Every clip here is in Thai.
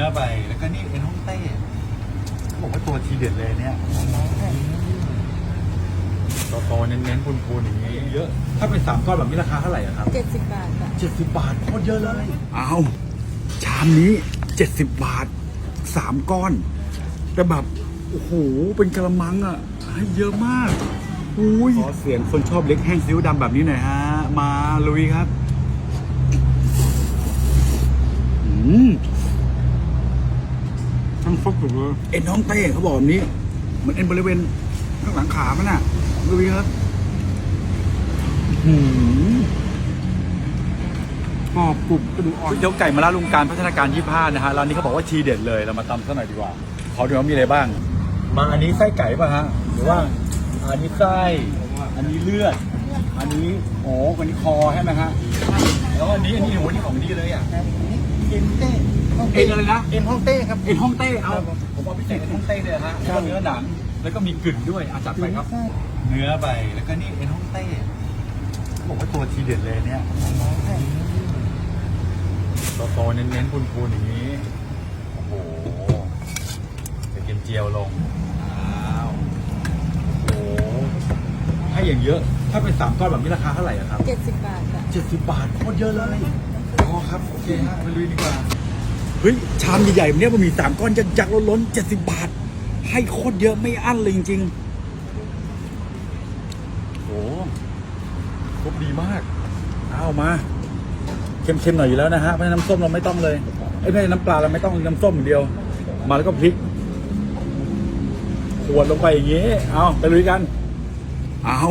นื้อไป แล้วก็นี่เอ็นฮ่องเต้เขาบอกว่าตัวทีเด็ดเลยเนี่ยโตๆเน้นๆพูนๆอย่างนี้เยอะ ถ้าเป็นสามก้อนแบบนี้ราคาเท่าไหร่อะครับเจ็ดสิบบาทจ้ะเจ็ดสิบบาทโคตรเยอะเลยเอาชามนี้เจ็ดสิบบาทสามก้อน แต่แบบโอ้โหเป็นกระมังอะให้เยอะมากอุ้ยขอเสียงคนชอบเล็กแห้งซิ้วดำแบบนี้หน่อยฮะ มาลุยครับ อืม ทั้งฟกอยู่เลยเอ็นท้องเต้เขาบอกแบบนี้เหมือนเอ็นบริเวณข้างหลังขามันอะลุยครับอืมกรอบกรุบกระดูกอ่อน เดี๋ยวไก่มาลาลุงการพัฒนาการ25นะฮะร้านนี้เขาบอกว่าทีเด็ดเลยเรามาตำซะหน่อยดีกว่าขอดูว่ามีอะไรบ้าง มาอันนี้ไส้ไก่ป่ะฮะหรือว่า อันนี้ไส้อันนี้เลือด อันนี้โอ้อันนี้คอใช่ไหมฮะแล้วอันนี้อันนี้โหนี่ของดีเลยอะเอ็นเต้ เอ็นอะไรนะ เอ็นฮ่องเต้ครับ เอ็นฮ่องเต้เอาครับผม ผมเอาพิเศษเอ็นฮ่องเต้เลยฮะแล้วก็เนื้อหนังแล้วก็มีกลิ่นด้วยอาจัดไปครับ เนื้อไปแล้วก็นี่เอ็นฮ่องเต้เขาบอกว่าตัวทีเด็ดเลยเนี่ยโตๆเน้นๆพูนๆอย่างนี้โอ้โหจะกินเจียวลงอ้าวโอ้โหให้อย่างเยอะ ถ้าเป็นสามก้อนแบบนี้ราคาเท่าไหร่อะครับ เจ็ดสิบบาทจ้ะเจ็ดสิบบาทโคตรเยอะเลยอ๋อครับ โอเคฮะไปลุยดีกว่า เฮ้ยชามใหญ่ๆแบบเนี้ยมันมีสามก้อนยักษ์ๆล้นๆเจ็ดสิบบาท ให้โคตรเยอะไม่อั้นเลยจริงๆโอ้ครบดีมากเอามาเค็มๆหน่อยอยู่แล้วนะฮะเพราะฉะนั้นน้ำส้มเราไม่ต้องเลยไอ้ยไม่ใช่น้ำปลาเราไม่ต้องน้ำส้มอย่างเดียว มาแล้วก็พริกขวดลงไปอย่างนี้เอาไปลุยกัน เอา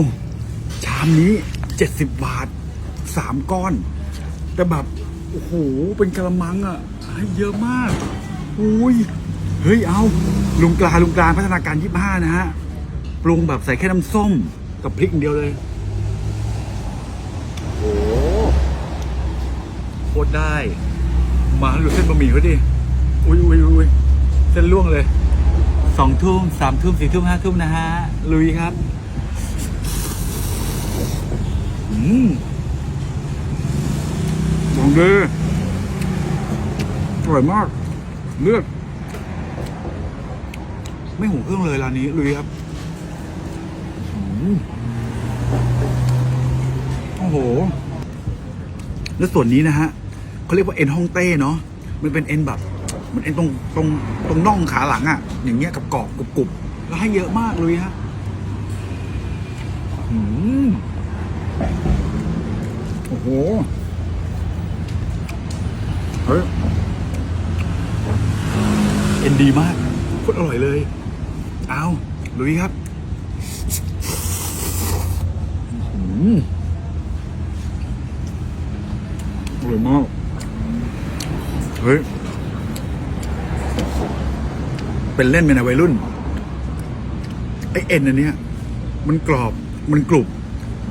ชามนี้เจ็ดสิบบาทสามก้อน แต่แบบโอ้โหเป็นกระมังอะ เยอะมากอุ้ยเฮ้ยเอาลุงกลาลุงกลาพัฒนาการยี่ห้านะฮะปรุงแบบใส่แค่น้ำส้มกับพริกอย่างเดียวเลยโอ้โหโคตรได้ มาดูเส้นบะหมี่เขาดิอุ้ยอุ้ยอุ้ยเส้นล่วงเลยสองทุ่มสามทุ่มสี่ทุ่มห้าทุ่มนะฮะลุยครับอืมลองดีอ ร่อยมาก เลือด ไม่หุงเครื่องเลยร้านนี้ลุยครับโอ้โห แล้วส่วนนี้นะฮะเขาเรียกว่าเอ็นฮ่องเต้เนาะมันเป็นเอ็นแบบมันเอ็นตรงตรงตรงน่องขาหลังอะ่ะ อย่างเงี้ยกับกรอบกรุบกรุบแล้วให้เยอะมากเลยฮะอืมโอ้โห เฮ้ย เอ็นดีมากโคตรอร่อยเลย เอาลุยครับอืมอร่อยมาก เฮ้ย เป็นเล่นเป็นอะวัยรุ่น ไอเอ็นอันเนี้ย มันกรอบ มันกรุบ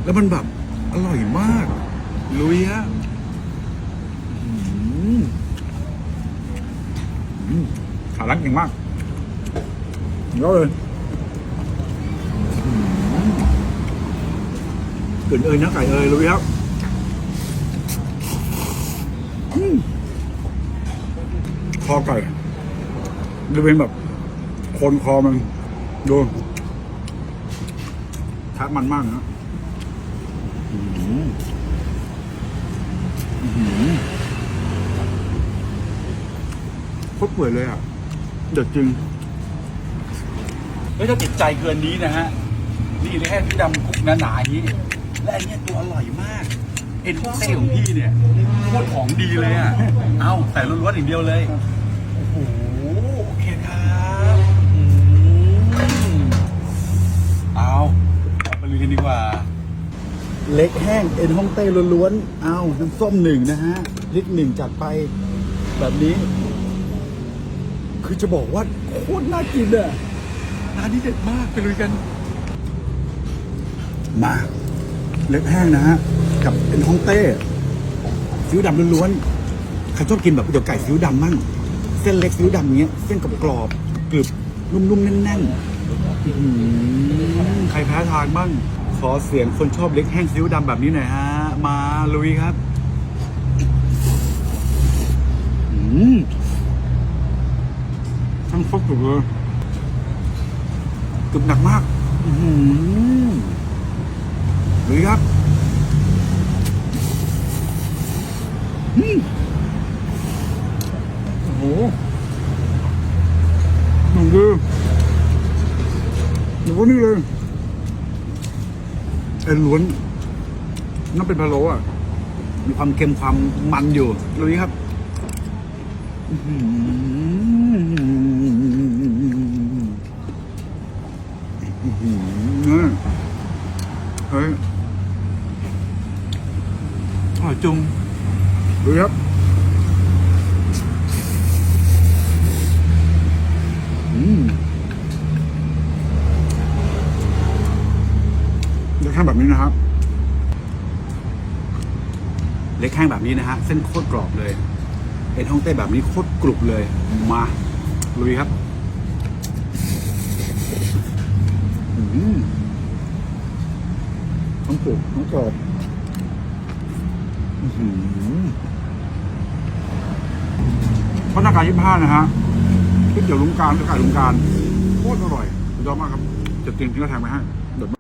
แล้วมันแบบ อร่อยมาก ลุยฮะอืมอืม ขาลังเก่งมากเยอะเลยกลิ่นเอ้ยนะไก่เอ้ยลุยครับคอไก่จะเป็นแบบคนคอมันดูทักมันมากนะหืออื้อหือโคตรเปื่อยเลยอะ เด็ดจริงเฮ้ยถ้าติดใจเกินนี้นะฮะ นี่เลยแค่ที่ดำคุกหนาๆอย่างนี้ และอันเนี้ยตัวอร่อยมากเอ็นฮ่องเต้ของพี่เนี่ยโคตรของดีเลยอะ เอาใส่ล้วนๆอย่างเดียวเลย โอ้โห โอเคครับอืมเอาเอาไปลุยกันดีกว่า เล็กแห้งเอ็นฮ่องเต้ล้วนๆ เอาน้ำส้มหนึ่งนะฮะลิตรหนึ่งจัดไปแบบนี้ คือจะบอกว่าโคตรน่ากินอะร้านนี้เด็ดมากไปลุยกัน มาเล็กแห้งนะฮะ กับเป็นฮ่องเต้ซิวดำล้วนๆ ใครชอบกินแบบเดี๋ยวไก่ซิวดำมั่ง เส้นเล็กซิวดำเงี้ย เส้นกรอบๆกรึบนุ่มๆ แน่นๆอื้อหือใครแพ้ทางบ้าง ขอเสียงคนชอบเล็กแห้งซิวดำแบบนี้หน่อยฮะ มาลุยครับ อืม ทั้งฟกถูกเลยกึบหนักมาก อือหือครับอืมโอ้โหหนุ่มดีหนูว่านี่เลยเอ็นล้วนนั่นเป็นพะโล้อะ มีความเค็มความมันอยู่ดูนี้ครับ อื้อ เฮ้ยอร่อยจุงดูครับอืมเดี๋ยวแค่แบบนี้นะครับ เล็กแห้งแบบนี้นะฮะ เส้นโคตรกรอบเลย เอ็นฮ่องเต้แบบนี้โคตรกรุบเลย มาลุยครับ อืมทั้งปรุกต้องกรอบอื้อหือพนักงานยี่ห้านะฮะก๋วยเดี๋ยวลุงการก๋วยเตี๋ยลุงการโคตรอร่อยยอดมากครับจะเตรียมทิ้งกระแทงไปให้